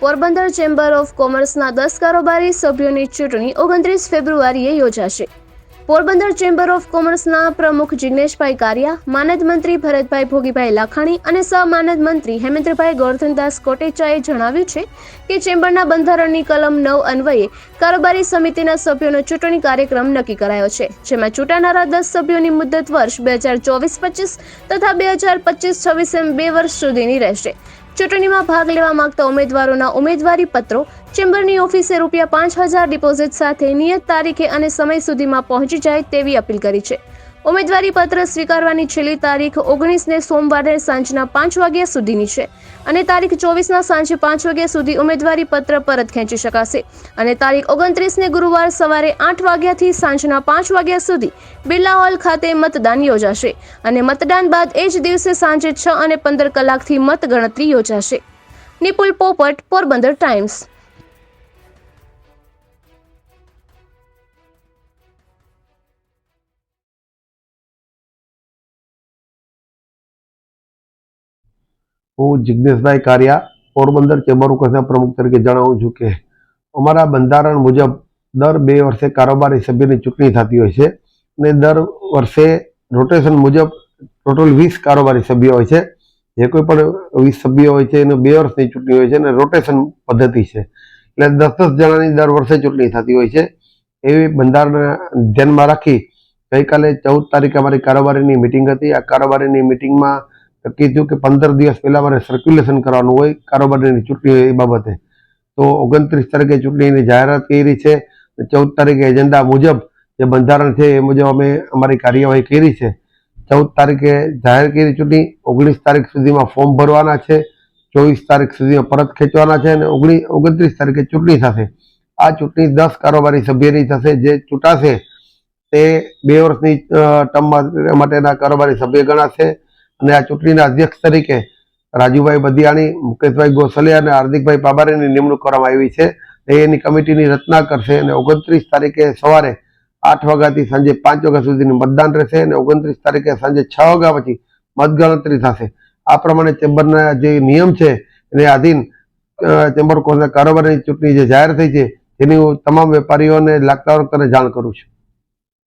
Porbandar chamber of કોમર્સના દસ કારોબારી સભ્યોની ચૂંટણી ઓગણત્રીસ ફેબ્રુઆરીએ યોજાશે. પોરબંદર ચેમ્બર ઓફ કોમર્સના પ્રમુખ જિગ્નેશભાઈ કારિયા, માનદ મંત્રી ભરતભાઈ ભોગીભાઈ લાખાણી અને સહમાનદ મંત્રી હેમેન્દ્રભાઈ ગોરધનદાસ કોટેચાએ જણાવ્યું છે કે ચેમ્બરના બંધારણની કલમ નવ અન્વયે કારોબારી સમિતિના સભ્યોનો ચૂંટણી કાર્યક્રમ નક્કી કરાયો છે, જેમાં ચૂંટાનારા દસ સભ્યોની મુદત વર્ષ બે હજાર ચોવીસ પચીસ તથા બે હજાર પચીસ છવ્વીસ એમ બે વર્ષ સુધીની રહેશે. ચૂંટણીમાં ભાગ લેવા માંગતા ઉમેદવારોના ઉમેદવારી પત્રો, ચેમ્બરની ઓફિસે રૂપિયા પાંચ હજાર ડિપોઝિટ સાથે નિયત તારીખે અને સમય સુધીમાં પહોંચી જાય તેવી અપીલ કરી છે. ઉમેદવારી પત્ર સ્વીકારવાની છેલ્લી તારીખ ઓગણીસને સોમવારે સાંજના પાંચ વાગ્યા સુધીની છે. અને તારીખ ચોવીસના સાંજે પાંચ વાગ્યા સુધી ઉમેદવારી પત્ર પરત ખેંચી શકાશે. અને તારીખ ઓગણત્રીસને ગુરુવાર સવારે આઠ વાગ્યાથી સાંજના પાંચ વાગ્યા સુધી બિરલા હોલ ખાતે મતદાન યોજાશે. અને મતદાન બાદ એ જ દિવસે સાંજે છ અને પંદર કલાકથી મતગણતરી યોજાશે. નિપુલ પોપટ, પોરબંદર ટાઈમ્સ. હું જિજ્ઞેશભાઈ કારિયા, પોરબંદર ચેમ્બર ઓફ પ્રમુખ તરીકે જણાવું છું કે અમારા બંધારણ મુજબ દર બે વર્ષે કારોબારી સભ્યની ચૂંટણી થતી હોય છે અને દર વર્ષે રોટેશન મુજબ ટોટલ વીસ કારોબારી સભ્યો હોય છે. જે કોઈ પણ વીસ સભ્યો હોય છે એનું બે વર્ષની ચૂંટણી હોય છે અને રોટેશન પદ્ધતિ છે. એટલે દસ દસ જણાની દર વર્ષે ચૂંટણી થતી હોય છે. એવી બંધારણ ધ્યાનમાં રાખી ગઈકાલે ચૌદ તારીખે અમારી કારોબારીની મિટિંગ હતી. આ કારોબારીની મિટિંગમાં નક્કી થયું કે પંદર દિવસ પહેલાં મારે સર્ક્યુલેશન કરવાનું હોય, કારોબારીની ચૂંટણી એ બાબતે. તો ઓગણત્રીસ તારીખે ચૂંટણીની જાહેરાત કરી છે ચૌદ તારીખે એજન્ડા મુજબ જે બંધારણ છે એ મુજબ અમે અમારી કાર્યવાહી કરી છે. ચૌદ તારીખે જાહેર કરી ચૂંટણી, ઓગણીસ તારીખ સુધીમાં ફોર્મ ભરવાના છે, ચોવીસ તારીખ સુધીમાં પરત ખેંચવાના છે અને ઓગણીસ ઓગણત્રીસ તારીખે ચૂંટણી થશે. આ ચૂંટણી દસ કારોબારી સભ્યની થશે, જે ચૂંટાશે તે બે વર્ષની ટર્મ માટેના કારોબારી સભ્ય ગણાશે. અને આ ચૂંટણીના અધ્યક્ષ તરીકે રાજુભાઈ બદિયાણી મુકેશભાઈ ગોસલે અને હાર્દિકભાઈ પાબારેની નિમણૂક કરવામાં આવી છે. એની કમિટીની રચના કરશે અને ઓગણત્રીસ તારીખે સવારે આઠ વાગ્યાથી સાંજે પાંચ વાગ્યા સુધીનું મતદાન રહેશે અને ઓગણત્રીસ તારીખે સાંજે છ વાગ્યા પછી મતગણતરી થશે. આ પ્રમાણે ચેમ્બરના જે નિયમ છે, એને આધીન ચેમ્બર કોર્સના કારોબારની ચૂંટણી જે જાહેર થઈ છે, તેની હું તમામ વેપારીઓને લાગતા જાણ કરું છું.